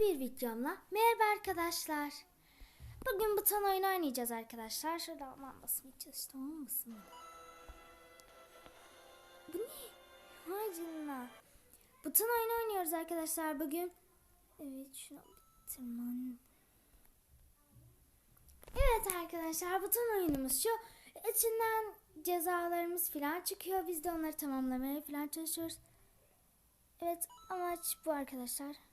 bir videomla merhaba arkadaşlar. Bugün buton oyunu oynayacağız arkadaşlar. Şurada aman basmaya çalıştım basmadım. Bu ne? Vay canına. Buton oyunu oynuyoruz arkadaşlar bugün. Evet şunu bitirmem. Evet arkadaşlar buton oyunumuz şu. İçinden cezalarımız falan çıkıyor. Biz de onları tamamlamaya falan çalışıyoruz. Evet amaç bu arkadaşlar.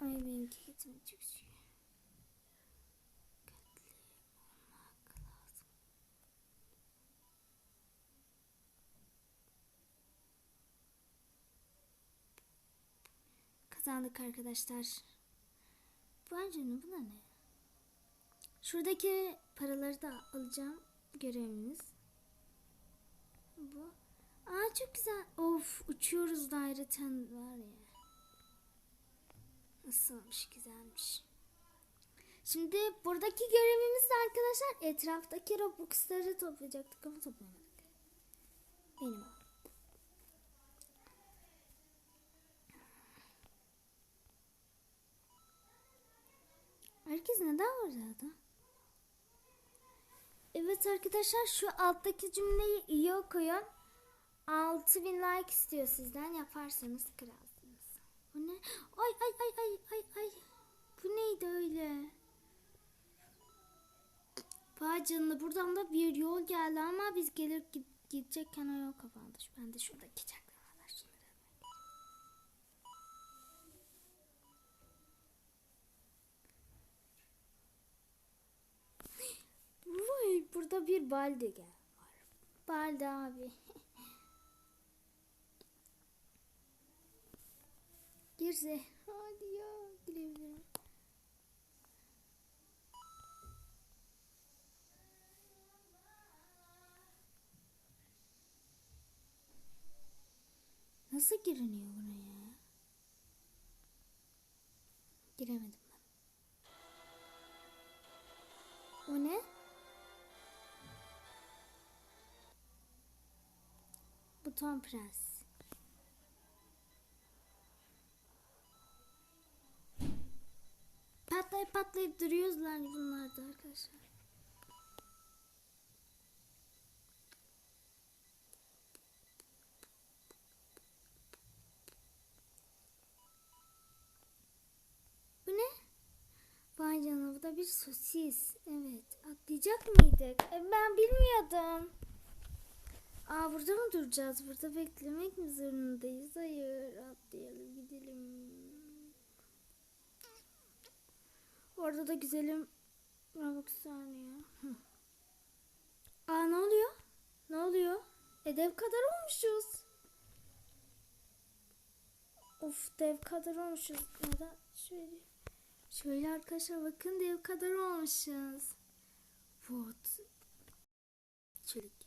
Ay benimki gitmedi çok şey. Kazandık arkadaşlar. Bu da ne? Şuradaki paraları da alacağım görevimiz. Bu. Aa çok güzel. Of uçuyoruz daireten var ya. Nasılmış güzelmiş. Şimdi buradaki görevimiz de arkadaşlar etraftaki Robux'ları toplayacaktık ama toplamadık. Benim o. Herkes neden orada? Evet arkadaşlar şu alttaki cümleyi iyi okuyun. 6000 like istiyor sizden yaparsanız kralsınız. Bu ne? Ay ay ay ay ay ay. Bu neydi öyle? Vay canına buradan da bir yol geldi ama biz gelir gid- gidecekken o yol kapandı. Ben de şuradaki çaklamalar. Vay burada bir balde gel var. Balde abi. Girse. Hadi ya girebilirim. Nasıl giriniyor buraya? Giremedim ben. O ne? Buton prens. Patlayıp duruyorlar bunlar da arkadaşlar. Bu ne? Vay canına da bir sosis. Evet atlayacak mıydık? E, ben bilmiyordum. Aa burada mı duracağız? Burada beklemek mi zorundayız? Hayır atlayalım gidelim. Orada da güzelim Robux saniye. Aa ne oluyor? Ne oluyor? E dev kadar olmuşuz. Of dev kadar olmuşuz. Neden? Şöyle. Şöyle arkadaşlar bakın dev kadar olmuşuz. What? Çelik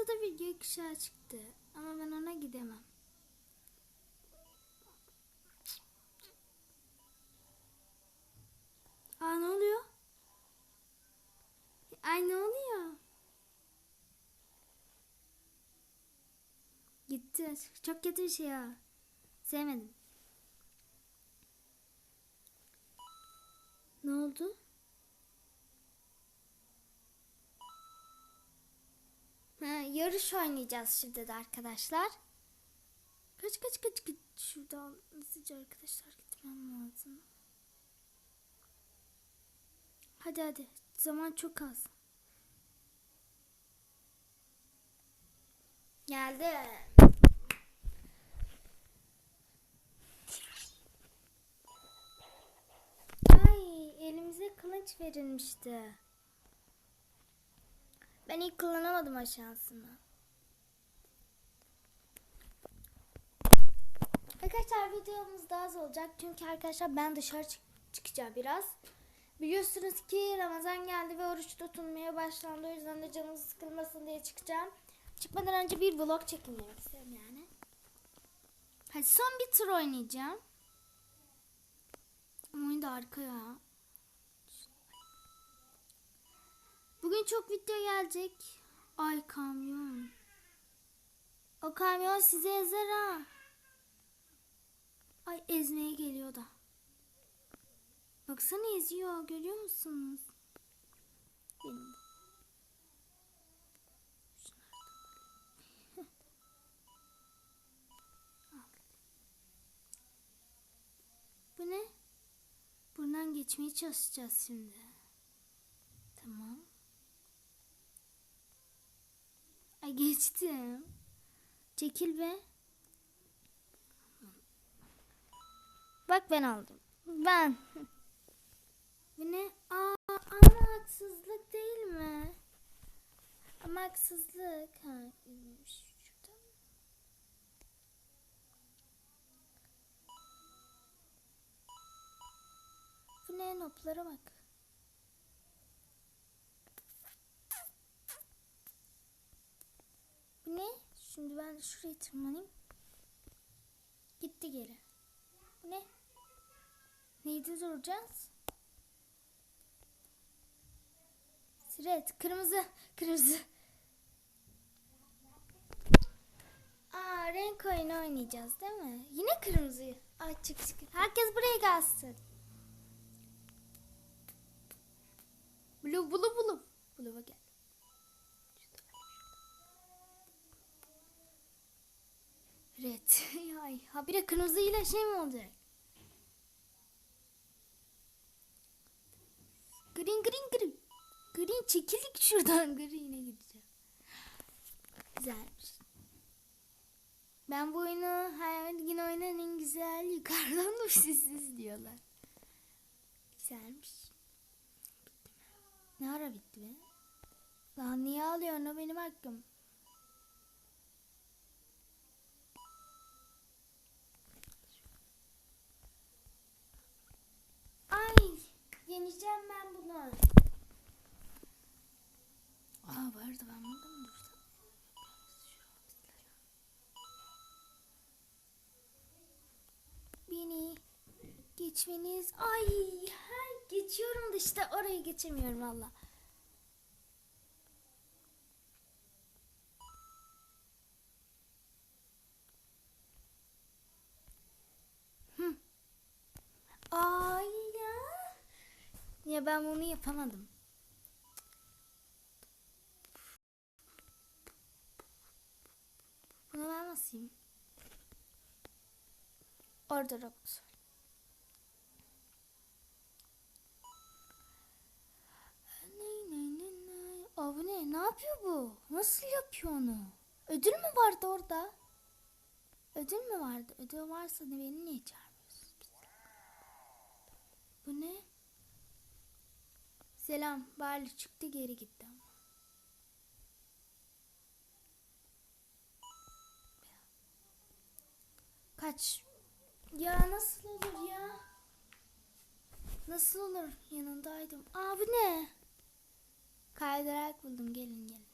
ya. Vay burada da bir gökkuşağı çıktı. Ama ben ona gidemem. Aa ne oluyor? Ay ne oluyor? Gitti. Çok kötü bir şey ya. Sevmedim. Ne oldu? Ha, yarış oynayacağız şimdi de arkadaşlar. Kaç kaç kaç git şuradan hızlıca arkadaşlar gitmem lazım. Hadi hadi zaman çok az. Geldi. Ay elimize kılıç verilmişti. Ben ilk kullanamadım o şansımı. Arkadaşlar videomuz daha az olacak çünkü arkadaşlar ben dışarı çık- çıkacağım biraz. Biliyorsunuz ki Ramazan geldi ve oruç tutulmaya başlandı. O yüzden de canımız sıkılmasın diye çıkacağım. Çıkmadan önce bir vlog çekilmek istiyorum yani. Hadi son bir tur oynayacağım. Ama oyun da harika ya. Bugün çok video gelecek. Ay kamyon. O kamyon size ezer ha. Ay ezmeye geliyor da. Baksana eziyor görüyor musunuz? Benim. Bu ne? Buradan geçmeye çalışacağız şimdi. Tamam. Ay geçtim. Çekil be. Bak ben aldım. Ben. Bu ne? Aa, ama haksızlık değil mi? Ama haksızlık. Ha, şurada. Bu ne? Noplara bak. Bu ne? Şimdi ben şuraya tırmanayım. Gitti geri. Bu ne? Neydi duracağız? Siret. Kırmızı. Kırmızı. Aa renk oyunu oynayacağız değil mi? Yine kırmızı. Ay çık. Herkes buraya gelsin. Blue blue blue. Blue'a gel. Ay, habire kırmızıyla şey mi olacak? Green green green. Green çekildik şuradan green'e gideceğim. Güzelmiş. Ben bu oyunu her gün oynanan en güzel yukarıdan da sessiz diyorlar. Güzelmiş. Ne ara bitti be? Lan niye ağlıyorsun o benim hakkım. Ay yeneceğim ben bunu. Aa vardı ben burada mı dursam? Beni geçmeniz ay her geçiyorum da işte orayı geçemiyorum valla. Ay ya. Ya ben bunu yapamadım. Bunu ben nasıl yiyeyim? Orada robot. Aa bu ne? Ne yapıyor bu? Nasıl yapıyor onu? Ödül mü vardı orada? Ödül mü vardı? Ödül varsa ne beni niye çağırmıyorsun? Bu ne? Selam. Barley çıktı geri gitti. Kaç. Ya nasıl olur ya? Nasıl olur? Yanındaydım. Aa ne? Kaydırak buldum. Gelin gelin.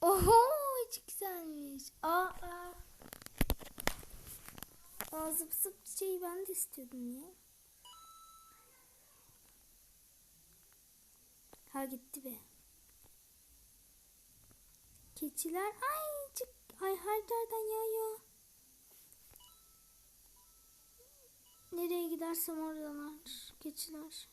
Oho çok güzelmiş. Aa, aa. Aa zıp şeyi ben de istiyordum ya. Ha gitti be. Keçiler ay çık ay her yerden yağıyor. Nereye gidersem oradalar keçiler.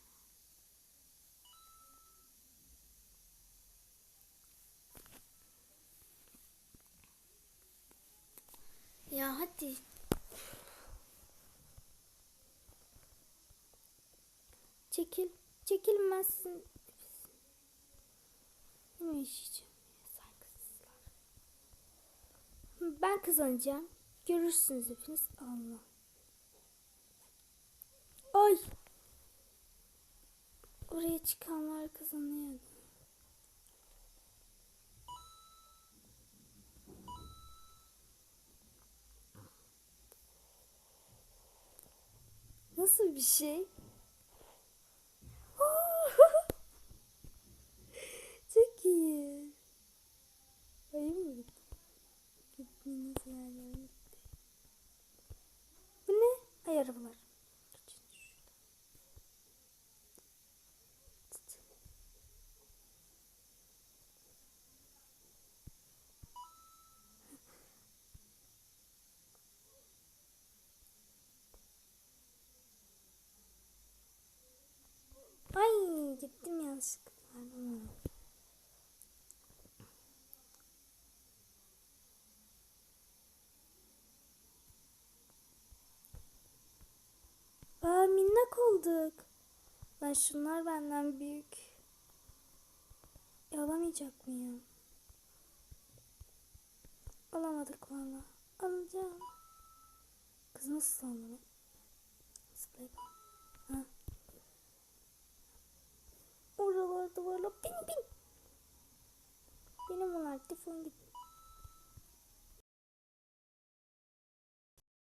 Ya hadi. Çekil. Çekilmezsin. Ne yaşayacağım? Ben kazanacağım. Görürsünüz hepiniz. Allah. Ay. Oraya çıkanlar kazanıyor. Nasıl bir şey? Çok iyi. Ayı mı gitti? Gittiğiniz yerler gitti. Bu ne? Ay arabalar. Gittim yanlışlıkla. Aa minnak olduk. Lan şunlar benden büyük. E, alamayacak mıyım? Alamadık valla. Alacağım. Kız nasıl aldı? Zıplayıp. Oralarda var la. Bin bin. Benim bunlar telefon git.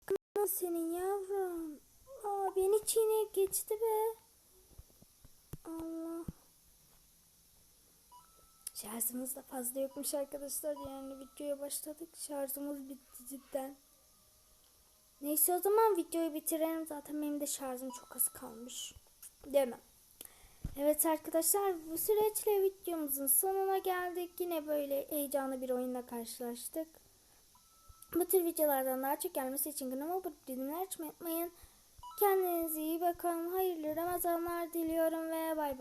Kına senin yavrum. Aa beni çiğneyip geçti be. Allah. Şarjımız da fazla yokmuş arkadaşlar. Yani videoya başladık. Şarjımız bitti cidden. Neyse o zaman videoyu bitirelim. Zaten benim de şarjım çok az kalmış. Demem. Evet arkadaşlar bu süreçle videomuzun sonuna geldik. Yine böyle heyecanlı bir oyunla karşılaştık. Bu tür videolardan daha çok gelmesi için kanalıma abone olmayı unutmayın. Kendinize iyi bakın. Hayırlı Ramazanlar diliyorum ve bay bay.